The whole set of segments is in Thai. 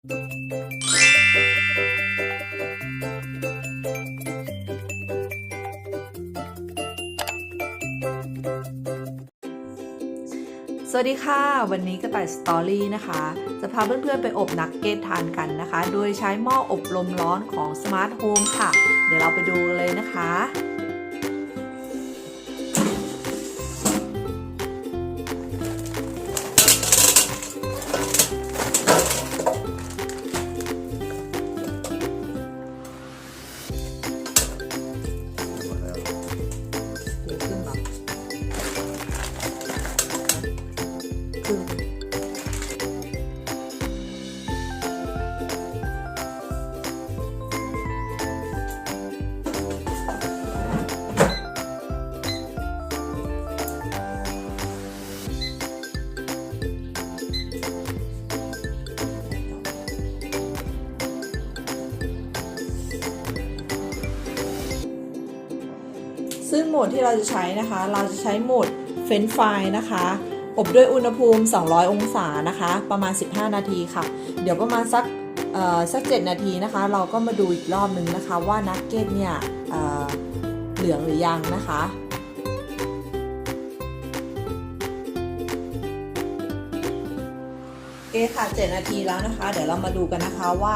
สวัสดีค่ะ วันนี้กระต่ายสตอรี่นะคะ จะพาเพื่อนๆไปอบนักเก็ตทานกันนะคะ โดยใช้หม้ออบลมร้อนของ Smart Home ค่ะ เดี๋ยวเราไปดูเลยนะคะ โหมดที่เราจะใช้นะคะ เราจะใช้โหมดเฟนไฟนะคะ อบด้วยอุณหภูมิ 200 องศานะคะ ประมาณ 15 นาทีค่ะ เดี๋ยวประมาณสักเอ่อสัก 7 นาทีนะคะ เราก็มาดูอีกรอบนึงนะคะ ว่านักเก็ตเนี่ยเเหลืองหรือยังนะคะโอเคค่ะ 7 นาทีแล้วนะคะ เดี๋ยวเรามาดูกันนะคะว่า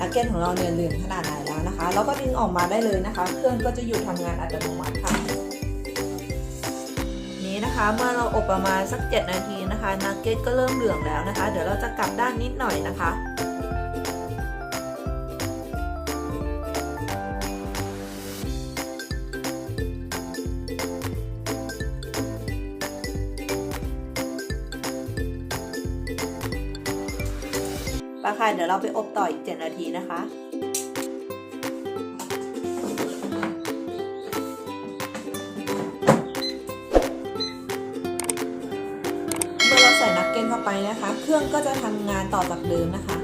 นักเก็ตของเราเนี่ยเหลืองขนาดไหน นะคะ แล้วก็ดึงออกมาได้เลยนะคะ เครื่องก็จะหยุดทำงานอัตโนมัติค่ะ นี้นะคะ เมื่อเราอบประมาณสัก 7 นาทีนะคะนักเก็ตก็เริ่มเหลืองแล้วนะคะ เดี๋ยวเราจะกลับด้านนิดหน่อยนะคะปค่ะเดี๋ยวเราไปอบต่ออีก 7 นาทีนะคะ นักเก็ตเข้าไปนะคะ เครื่องก็จะทำงานต่อจากเดิมนะคะ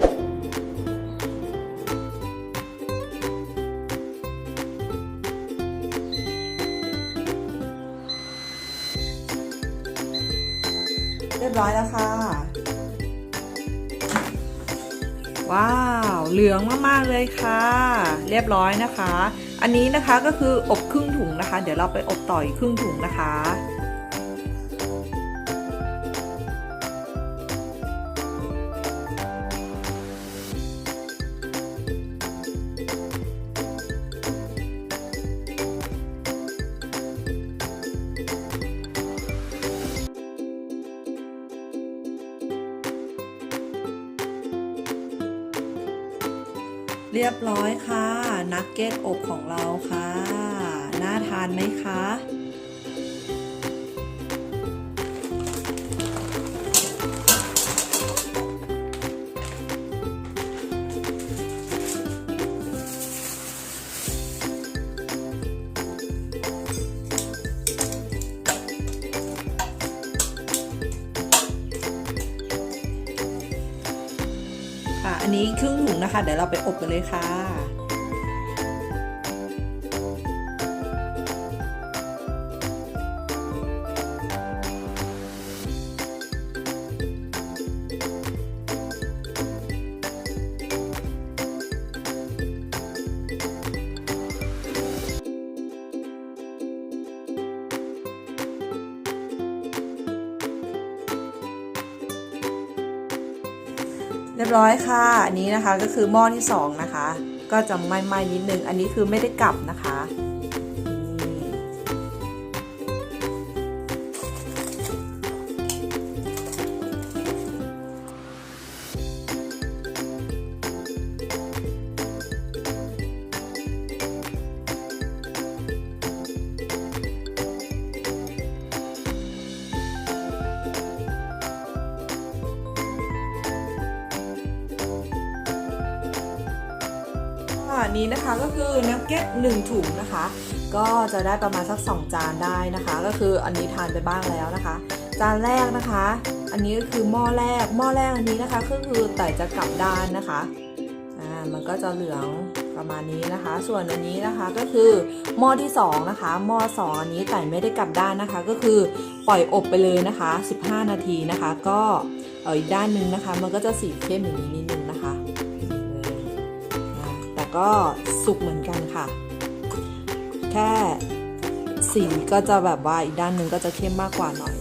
เรียบร้อยแล้วค่ะ ว้าว เหลืองมากๆเลยค่ะ เรียบร้อยนะคะ อันนี้นะคะก็คืออบครึ่งถุงนะคะ เดี๋ยวเราไปอบต่ออีกครึ่งถุงนะคะ เรียบร้อยค่ะ นักเก็ตอบของเราค่ะ น่าทานไหมคะ นี้ครึ่งถุงนะคะ เดี๋ยวเราไปอบกันเลยค่ะ รียบร้อยค่ะ อันนี้นะคะก็คือหม้อที่สองนะคะ ก็จะไหม้ๆนิดนึง อันนี้คือไม่ได้กลับนะคะ ค่ะอันนี้นะคะก็คือนักเก็ตหนึ่งถุงนะคะ ก็จะได้ประมาณสัก 2 จานได้นะคะ ก็คืออันนี้ทานไปบ้างแล้วนะคะ จานแรกนะคะ อันนี้ก็คือหม้อแรกหม้อแรกอันนี้นะคะก็คือแต่จะกลับด้านนะคะอ่ามันก็จะเหลืองประมาณนี้นะคะ ส่วนอันนี้นะคะก็คือหม้อที่สองนะคะหม้อสองอันนี้แต่ไม่ได้กลับด้านนะคะ ก็คือปล่อยอบไปเลยนะคะ 15 นาทีนะคะ ก็เอออีกด้านหนึ่งนะคะ มันก็จะสีเข้มอย่างนี้นิดนึง ก็สุกเหมือนกันค่ะ แค่สีก็จะแบบว่าอีกด้านหนึ่งก็จะเข้มมากกว่าหน่อย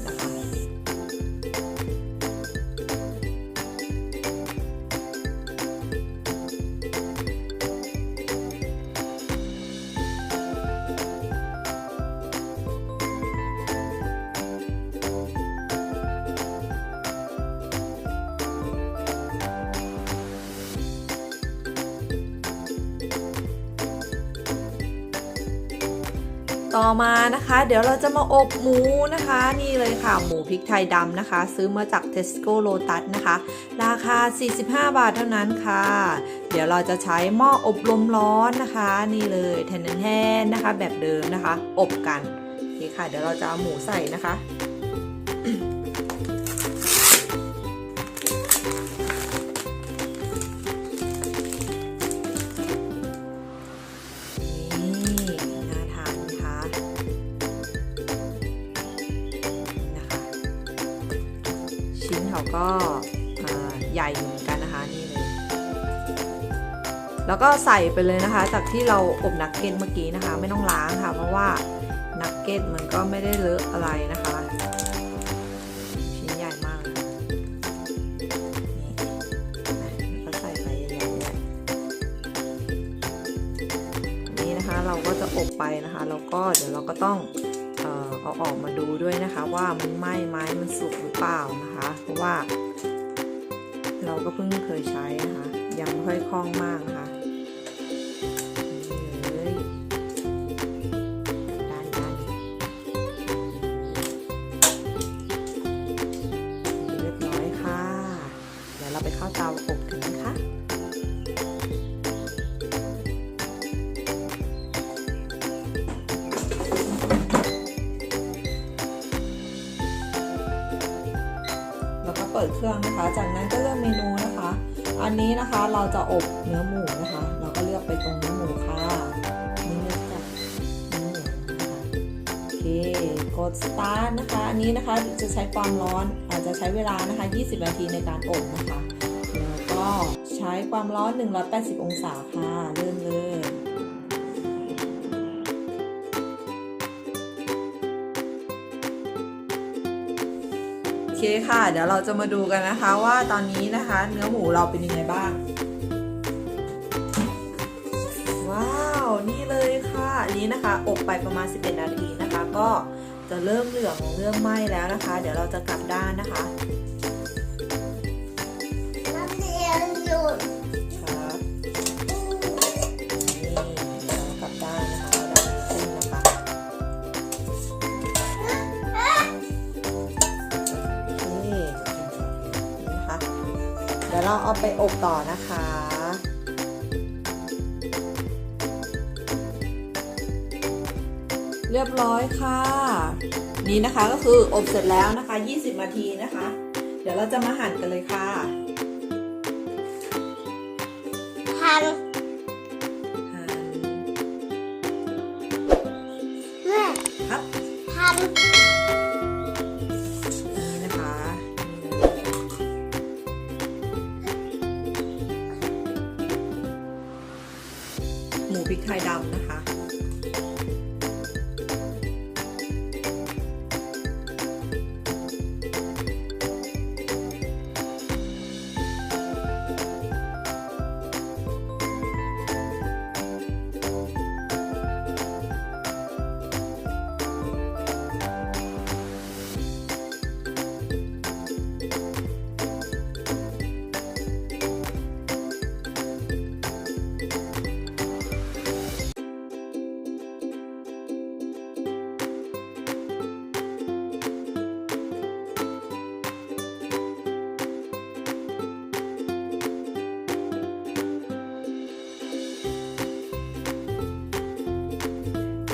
ต่อมานะคะ เดี๋ยวเราจะมาอบหมูนะคะ นี่เลยค่ะ หมูพริกไทยดำนะคะ ซื้อมาจาก Tesco Lotus นะคะ ราคา 45 บาทเท่านั้นค่ะ เดี๋ยวเราจะใช้หม้ออบลมร้อนนะคะ นี่เลยแทนแทนนะคะ แบบเดิมนะคะ อบกันโอเคค่ะ เดี๋ยวเราจะเอาหมูใส่นะคะ ชิ้นเขาก็ใหญ่เหมือนกันนะคะนี่เลย แล้วก็ใส่ไปเลยนะคะ จากที่เราอบนักเก็ตเมื่อกี้นะคะ ไม่ต้องล้างค่ะ เพราะว่านักเก็ตมันก็ไม่ได้เลอะอะไรนะคะ ชิ้นใหญ่มากนี่ก็ใส่ไปใหญ่ๆนี้นะคะเราก็จะอบไปนะคะ แล้วก็เดี๋ยวเราก็ต้อง เอาออกมาดูด้วยนะคะ ว่ามันไหม้ไหมมันสุกหรือเปล่านะคะ เพราะว่า เราก็เพิ่งเคยใช้นะคะ ยังไม่ค่อยคล่องมากนะคะ ปิดเครื่องนะคะ จากนั้นก็เลือกเมนูนะคะ อันนี้นะคะเราจะอบเนื้อหมูนะคะ เราก็เลือกไปตรงเนื้อหมูค่ะนี่เลือกจากเนื้อหมูนะคะโอเคกดสตาร์ทนะคะ อันนี้นะคะจะใช้ความร้อนอาจจะใช้เวลานะคะ 20 นาทีในการอบนะคะ แล้วก็ใช้ความร้อน 180 องศาค่ะเริ่มเลย เคค่ะ เดี๋ยวเราจะมาดูกันนะคะว่าตอนนี้นะคะ เนื้อหมูเราเป็นยังไงบ้าง ว้าว นี่เลยค่ะอันนี้นะคะ อบไปประมาณ 11 นาทีนะคะ ก็จะเริ่มเหลืองเริ่มไหม้แล้วนะคะ เดี๋ยวเราจะกลับด้านนะคะ เดี๋ยวเราเอาไปอบต่อนะคะ เรียบร้อยค่ะ นี่นะคะก็คืออบเสร็จแล้วนะคะ 20 นาทีนะคะ เดี๋ยวเราจะมาหั่นกันเลยค่ะพันหั่นแม่ครับพันนี่ ริกไทยดำนะคะ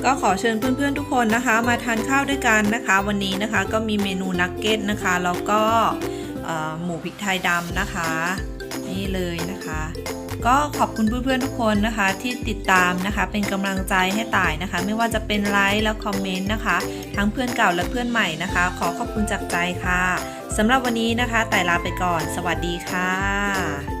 ก็ขอเชิญเพื่อนๆทุกคนนะคะ มาทานข้าวด้วยกันนะคะ วันนี้นะคะก็มีเมนูนักเก็ตนะคะแล้วก็หมูพริกไทยดำนะคะ นี่เลยนะคะ ก็ขอบคุณเพื่อนๆทุกคนนะคะที่ติดตามนะคะ เป็นกำลังใจให้ต่ายนะคะ ไม่ว่าจะเป็นไลค์และคอมเมนต์นะคะ ทั้งเพื่อนเก่าและเพื่อนใหม่นะคะ ขอขอบคุณจากใจค่ะสำหรับวันนี้นะคะต่ายลาไปก่อน สวัสดีค่ะ